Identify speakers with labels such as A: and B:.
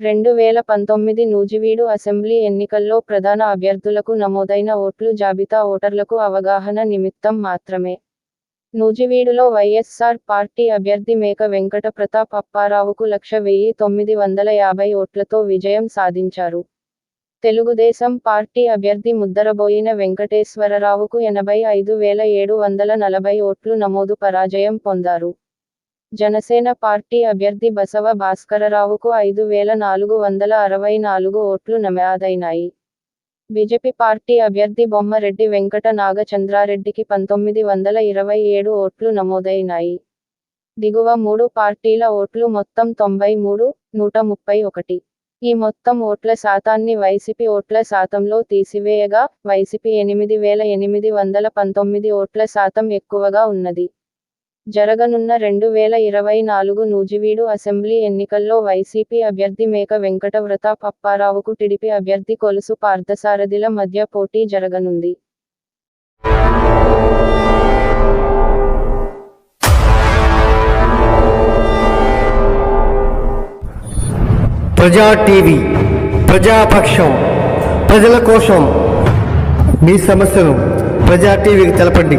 A: రెండు వేల పంతొమ్మిది నూజివీడు అసెంబ్లీ ఎన్నికల్లో ప్రధాన అభ్యర్థులకు నమోదైన ఓట్లు జాబితా ఓటర్లకు అవగాహన నిమిత్తం మాత్రమే. నూజివీడులో వైఎస్ఆర్ పార్టీ అభ్యర్థి మేక వెంకట ప్రతాప్ అప్పారావుకు లక్ష వెయ్యి తొమ్మిది వందల యాభై ఓట్లతో విజయం సాధించారు. తెలుగుదేశం పార్టీ అభ్యర్థి ముద్దరబోయిన వెంకటేశ్వరరావుకు ఎనభై ఐదు వేల ఏడు వందల నలభై ఓట్లు నమోదు పరాజయం పొందారు. జనసేన పార్టీ అభ్యర్థి బసవ భాస్కరరావుకు ఐదు వేల నాలుగు వందల అరవై నాలుగు ఓట్లు నమోదైనాయి. బీజేపీ పార్టీ అభ్యర్థి బొమ్మరెడ్డి వెంకట నాగచంద్రారెడ్డికి పంతొమ్మిది వందల ఇరవై ఏడు ఓట్లు నమోదైనాయి. దిగువ మూడు పార్టీల ఓట్లు మొత్తం తొంభై మూడు నూట ముప్పై ఒకటి. ఈ మొత్తం ఓట్ల శాతాన్ని వైసీపీ ఓట్ల శాతంలో తీసివేయగా వైసీపీ ఎనిమిది వేల ఎనిమిది వందల పంతొమ్మిది ఓట్ల శాతం ఎక్కువగా ఉన్నది. జరగనున్న రెండు వేల ఇరవై నాలుగు నూజివీడు అసెంబ్లీ ఎన్నికల్లో వైసీపీ అభ్యర్థి మేక వెంకట ప్రతాప్ అప్పారావుకు టిడిపి అభ్యర్థి కొలుసు పార్థసారథిల మధ్య పోటీ జరగనుంది.
B: ప్రజా టీవీ ప్రజాపక్షం ప్రజల కోసం మీ సమస్యను ప్రజా టీవీకి తెలపండి.